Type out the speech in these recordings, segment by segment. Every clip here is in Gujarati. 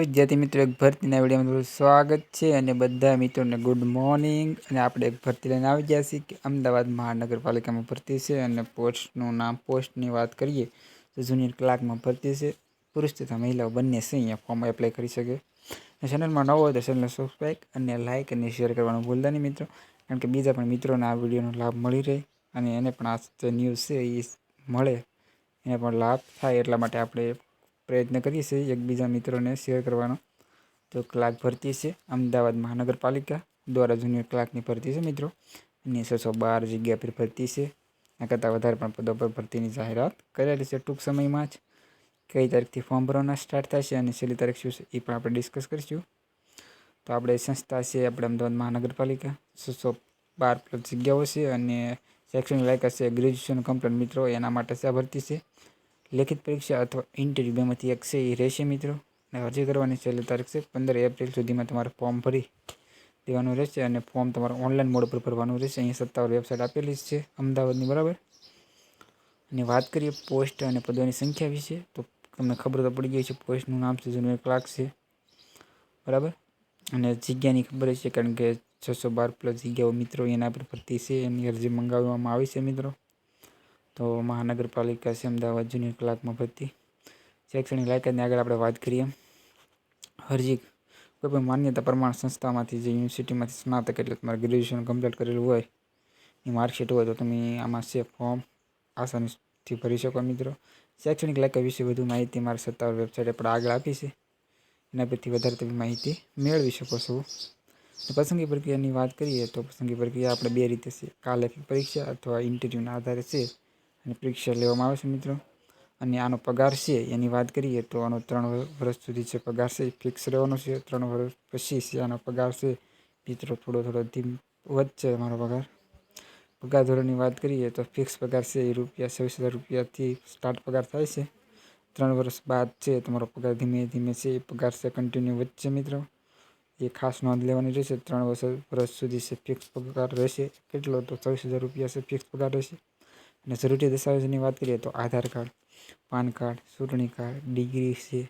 વિદ્યાર્થી મિત્રો, એક ભરતીના વિડીયોમાં તમારું સ્વાગત છે અને બધા મિત્રોને ગુડ મોર્નિંગ અને આપણે એક ભરતી લઈને આવી ગયા છીએ કે અમદાવાદ મહાનગરપાલિકામાં ભરતી છે અને પોસ્ટનું નામ, પોસ્ટની વાત કરીએ તો જુનિયર ક્લાર્કમાં ભરતી છે. પુરુષ તથા મહિલાઓ બંને છે, અહીંયા ફોર્મ એપ્લાય કરી શકે. ચેનલમાં નવો હોય તો ચેનલને સબસ્ક્રાઈબ અને લાઇક અને શેર કરવાનું ભૂલતા નહીં મિત્રો. કારણ કે બીજા પણ મિત્રોને આ વિડીયોનો લાભ મળી રહે અને એને પણ આ ન્યૂઝ છે એ મળે. એને પણ લાભ થાય એટલા માટે આપણે પ્રયત્ન કરીએ છીએ એકબીજા મિત્રોને શેર કરવાનો. તો ક્લાર્ક ભરતી છે, અમદાવાદ મહાનગરપાલિકા દ્વારા જુનિયર ક્લાર્કની ભરતી છે મિત્રો. અને છસો બાર જગ્યા પર ભરતી છે. આ કરતાં વધારે પણ પદો પર ભરતીની જાહેરાત કરેલી છે. ટૂંક સમયમાં જ કઈ તારીખથી ફોર્મ ભરવાના સ્ટાર્ટ થશે અને છેલ્લી તારીખ શું છે એ પણ આપણે ડિસ્કસ કરીશું. તો આપણે સંસ્થા છે આપણે અમદાવાદ મહાનગરપાલિકા. છસો બાર પ્લસ જગ્યાઓ છે અને શૈક્ષણિક લાયક છે ગ્રેજ્યુએશન કમ્પ્લીટ મિત્રો, એના માટે છે આ ભરતી છે. લેખિત પરીક્ષા અથવા ઇન્ટરવ્યૂ બેમાંથી એક છે એ રહેશે મિત્રો. અને અરજી કરવાની છેલ્લી તારીખ છે પંદર એપ્રિલ સુધીમાં તમારે ફોર્મ ભરી દેવાનું રહેશે અને ફોર્મ તમારે ઓનલાઈન મોડ પર ભરવાનું રહેશે. અહીંયા સત્તાવાર વેબસાઇટ આપેલી છે અમદાવાદની, બરાબર? અને વાત કરીએ પોસ્ટ અને પદોની સંખ્યા વિશે, તો તમને ખબર તો પડી ગઈ છે પોસ્ટનું નામ છે જુનિયર ક્લાર્ક છે, બરાબર? અને જગ્યાની ખબર છે કારણ કે છસો બાર પ્લસ જગ્યાઓ મિત્રો એના પર ભરતી છે, એની અરજી મંગાવવામાં આવી છે મિત્રો. તો મહાનગરપાલિકા છે, અમદાવાદ જુનિયર ક્લાર્કમાં ભરતી. શૈક્ષણિક લાયકાતની આગળ આપણે વાત કરીએ. હરજી કોઈ પણ માન્યતા પ્રમાણ સંસ્થામાંથી જે યુનિવર્સિટીમાંથી સ્નાતક એટલે તમારે ગ્રેજ્યુએશન કમ્પ્લીટ કરેલું હોય, એ માર્કશીટ હોય તો તમે આમાં છે ફોર્મ આસાનીથી ભરી શકો મિત્રો. શૈક્ષણિક લાયકાત વિશે વધુ માહિતી મારી સત્તાવાર વેબસાઇટ પર આગળ આપી એના પરથી વધારે તમે માહિતી મેળવી શકો છો. પસંદગી પ્રક્રિયાની વાત કરીએ તો પસંદગી પ્રક્રિયા આપણે બે રીતે છે. કાલે પરીક્ષા અથવા ઇન્ટરવ્યૂના આધારે છે. અને પરીક્ષા લેવામાં આવે છે મિત્રો. અને આનો પગાર છે, એની વાત કરીએ તો આનો ત્રણ વર્ષ સુધી છે પગાર છે ફિક્સ રહેવાનો છે. ત્રણ વર્ષ પછી છે આનો પગાર છે, મિત્રો, થોડો થોડો ધીમ વધશે અમારો પગાર. પગાર ધોરણની વાત કરીએ તો ફિક્સ પગાર છે એ રૂપિયા છવ્વીસ હજાર રૂપિયાથી સ્ટાર્ટ પગાર થાય છે. ત્રણ વર્ષ બાદ છે તમારો પગાર ધીમે ધીમે છે, એ પગાર છે કન્ટિન્યુ વધશે મિત્રો. એ ખાસ નોંધ લેવાની રહેશે. ત્રણ વર્ષ વર્ષ સુધી છે ફિક્સ પગાર રહેશે. કેટલો? તો ચોવીસ હજાર રૂપિયા છે ફિક્સ પગાર રહેશે. અને જરૂરી દસ્તાવેજની વાત કરીએ તો આધાર કાર્ડ, પાન કાર્ડ, ચૂંટણી કાર્ડ, ડિગ્રી છે,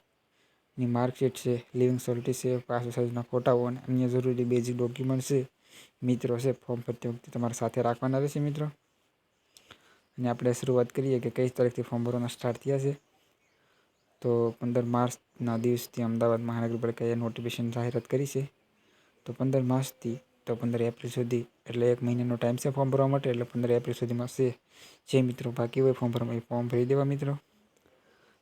ની માર્કશીટ છે, લિવિંગ સોલિટી છે, પાસપોર્ટ સાઇઝના ફોટાઓ અને અન્ય જરૂરી બેઝિક ડોક્યુમેન્ટ છે. મિત્રો છે, ફોર્મ ભરતી વખતે તમારે સાથે રાખવાના રહેશે મિત્રો. અને આપણે શરૂઆત કરીએ કે કઈ તારીખથી ફોર્મ ભરવાના સ્ટાર્ટ થયા છે. તો પંદર માર્ચના દિવસથી અમદાવાદ મહાનગરપાલિકાએ નોટિફિકેશન જાહેરાત કરી છે. તો પંદર માર્ચથી તો પંદર એપ્રિલ સુધી એટલે એક મહિનાનો ટાઈમ છે ફોર્મ ભરવા માટે, એટલે પંદર એપ્રિલ સુધીમાં છે. જે મિત્રો બાકી હોય ફોર્મ ભરવા, એ ફોર્મ ભરી દેવા મિત્રો.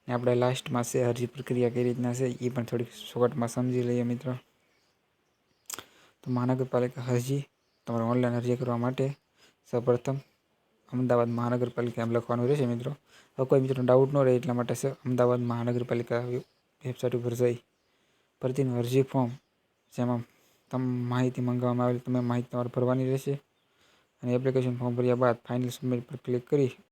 ને આપણે લાસ્ટમાં છે, અરજી પ્રક્રિયા કઈ રીતના છે, એ પણ થોડીક શોર્ટમાં સમજી લઈએ મિત્રો. તો મહાનગરપાલિકા અરજી, તમારે ઓનલાઈન અરજી કરવા માટે સૌપ્રથમ અમદાવાદ મહાનગરપાલિકા એમ લખવાનું રહેશે મિત્રો. હવે કોઈ મિત્રો ડાઉટ ન રહે એટલા માટે છે, અમદાવાદ મહાનગરપાલિકા વેબસાઇટ ઉપર જઈ, ભરતીનું અરજી ફોર્મ જેમાં તમ માહિતી મંગાવવામાં આવેલી, તમે માહિતી તમારે ભરવાની રહેશે. અને એપ્લિકેશન ફોર્મ ભર્યા બાદ ફાઇનલ સબમિટ પર ક્લિક કરી